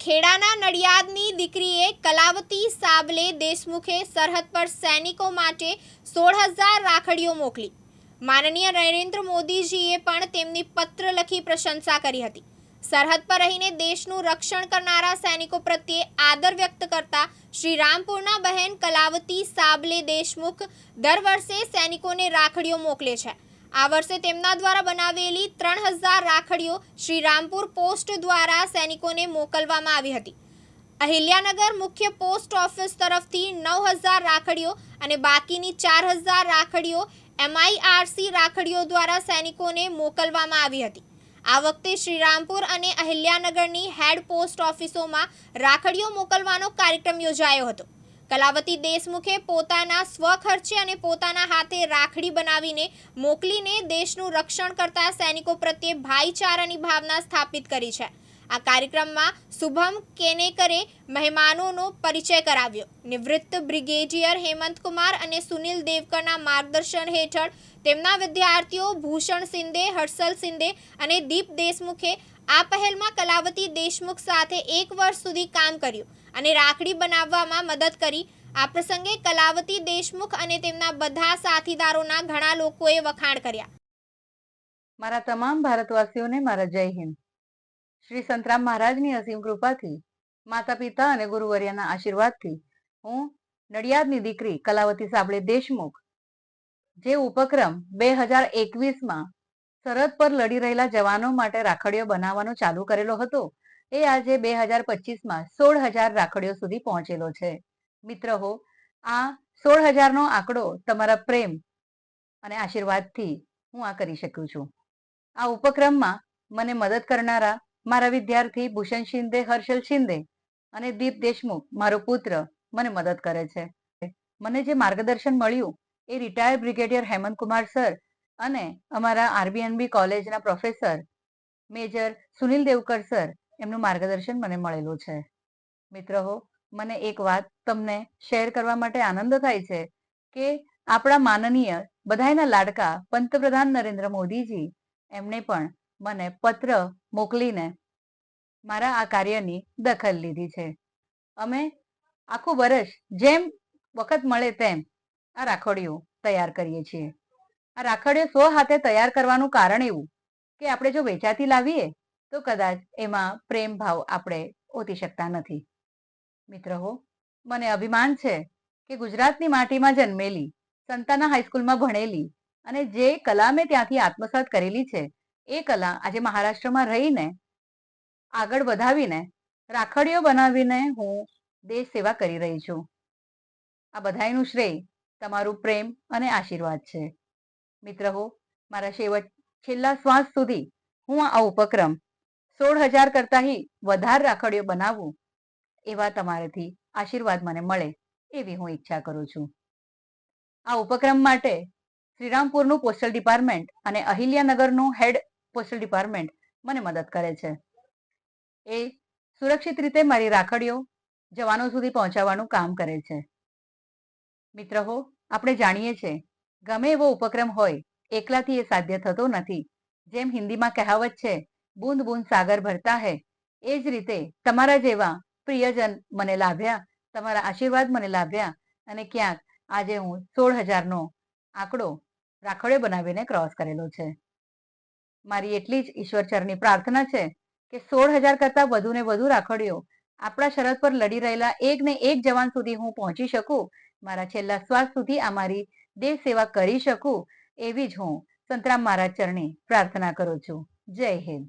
ખેડાના નડિયાદની દીકરીએ કલાવતી સાબલે દેશમુખે સરહદ પર સૈનિકો માટે સોળ હજાર રાખડીઓ મોકલી. માનનીય નરેન્દ્ર મોદીજીએ પણ તેમની પત્ર લખી પ્રશંસા કરી હતી. સરહદ પર રહીને દેશનું રક્ષણ કરનારા સૈનિકો પ્રત્યે આદર વ્યક્ત કરતા શ્રી રામપુરના બહેન કલાવતી સાબલે દેશમુખ દર વર્ષે સૈનિકોને રાખડીઓ મોકલે છે. આ વર્ષે તેમના દ્વારા બનાવેલી ત્રણ હજાર રાખડીઓ શ્રી રામપુર પોસ્ટ દ્વારા સૈનિકોને મોકલવામાં આવી હતી. અહિલ્યાનગર મુખ્ય પોસ્ટ ઓફિસ તરફથી નવ હજાર રાખડીઓ અને બાકીની ચાર હજાર રાખડીઓ એમઆઈઆરસી રાખડીઓ દ્વારા સૈનિકોને મોકલવામાં આવી હતી. આ વખતે શ્રીરામપુર અને અહિલ્યાનગરની હેડ પોસ્ટ ઓફિસોમાં રાખડીઓ મોકલવાનો કાર્યક્રમ યોજાયો હતો. કલાવતી દેશમુખે પોતાના સ્વખર્ચે અને પોતાના હાથે રાખડી બનાવીને મોકલીને દેશનું રક્ષણ કરતા સૈનિકો પ્રત્યે ભાઈચારાની ભાવના સ્થાપિત કરી છે. આ કાર્યક્રમમાં શુભમ કેનેકરે મહેમાનોનો પરિચય કરાવ્યો. નિવૃત્ત બ્રિગેડિયર હેમંતકુમાર અને સુનિલ દેવકરના માર્ગદર્શન હેઠળ તેમના વિદ્યાર્થીઓ ભૂષણ શિંદે હર્ષલ શિંદે અને દીપ દેશમુખે આ પહેલમાં કલાવતી દેશમુખ સાથે એક વર્ષ સુધી કામ કર્યું. અને રાખડી બનાવવામાં મદદ કરી. આ પ્રસંગે કલાવતી દેશમુખ અને તેમના બધા સાથીદારોના ઘણા લોકોએ વખાણ કર્યા. મારા તમામ ભારતવાસીઓને મારા જય હિન્દ. શ્રી સંતરામ મહારાજની અસીમ કૃપાથી માતા પિતા અને ગુરુવર્યાના આશીર્વાદથી હું નડિયાદની દીકરી કલાવતી સાબળે દેશમુખ, જે ઉપક્રમ બે હજાર એકવીસમાં સરહદ પર લડી રહેલા જવાનો માટે રાખડીઓ બનાવવાનો ચાલુ કરેલો હતો એ આજે બે હજાર પચીસમાં સોળ હજાર રાખડીઓ સુધી પહોંચેલો છે. મિત્ર હો, આ સોળ હજારનો આંકડો તમારા પ્રેમ અને આશીર્વાદથી હું આ કરી શકું છું. આ ઉપક્રમમાં મને મદદ કરનારા મારા વિદ્યાર્થી ભૂષણ શિંદે, હર્ષલ શિંદે અને દીપ દેશમુખ, મારો પુત્ર, મને મદદ કરે છે. મને જે માર્ગદર્શન મળ્યું એ retired brigadier Hemant Kumar sir અને અમારા આરબીએનબી કોલેજના professor major Sunil Devkar sir એમનું માર્ગદર્શન મને મળેલું છે. મિત્રો હો, મને એક વાત તમને શેર કરવા માટે આનંદ થાય છે કે આપણા માનનીય બધાયના લાડકા પંતપ્રધાન નરેન્દ્ર મોદીજી એમણે પણ મને પત્ર મોકલીને મારા આ કાર્યની દખલ લીધી છે. અમે આખું વર્ષ જેમ વખત મળે તેમ આ રાખડીઓ તૈયાર કરીએ છીએ. આ રાખડીઓ સ્વ હાથે તૈયાર કરવાનું કારણ એવું કે આપણે જો વેચાતી લાવીએ તો કદાચ એમાં પ્રેમ ભાવ આપણે ઓતી શકતા નથી. મિત્ર હો, મને અભિમાન છે કે ગુજરાતની માટીમાં જન્મેલી, સંતાના હાઈસ્કૂલમાં ભણેલી અને જે કલા મેં ત્યાંથી આત્મસાત કરેલી છે, એ કલા આજે મહારાષ્ટ્રમાં રહીને, આગળ વધાવીને, રાખડીઓ બનાવીને હું દેશ સેવા કરી રહી છું. આ બધાયનું શ્રેય તમારું પ્રેમ અને આશીર્વાદ છે. મિત્ર મારા છેવટ, છેલ્લા શ્વાસ સુધી હું આ ઉપક્રમ સોળ હજાર કરતાંય વધારે રાખડીઓ બનાવું એવા તમારેથી આશીર્વાદ મને મળે એવી હું ઈચ્છા કરું છું. આ ઉપક્રમ માટે શ્રીરામપુરનું પોસ્ટલ ડિપાર્ટમેન્ટ અને અહિલ્યાનગરનું હેડ પોસ્ટલ ડિપાર્ટમેન્ટ મને મદદ કરે છે. એ સુરક્ષિત રીતે મારી રાખડીઓ જવાનો સુધી પહોંચાડવાનું કામ કરે છે. મિત્રો આપણે જાણીએ છીએ, ગમે એવો ઉપક્રમ હોય, એકલાથી એ સાધ્ય થતો નથી. જેમ હિન્દીમાં કહેવત છે બૂંદ બૂંદ સાગર ભરતા હે. એ જ રીતે તમારા જેવા પ્રિયજન મને લાભ્યા, તમારા આશીર્વાદ મને લાભ્યા અને ક્યાંક આજે હું સોળ હજારનો આંકડો રાખડીઓ બનાવીને ક્રોસ કરેલો છે. મારી એટલી જ ઈશ્વરચરની પ્રાર્થના છે કે સોળ હજાર કરતાં વધુ ને વધુ રાખડીઓ આપણા શરત પર લડી રહેલા એક ને એક જવાન સુધી હું પહોંચી શકું, મારા છેલ્લા શ્વાસ સુધી આ મારી દેહ સેવા કરી શકું, એવી જ હું સંતરામ મહારાજ ચરણી પ્રાર્થના કરું છું. જય હિન્દ.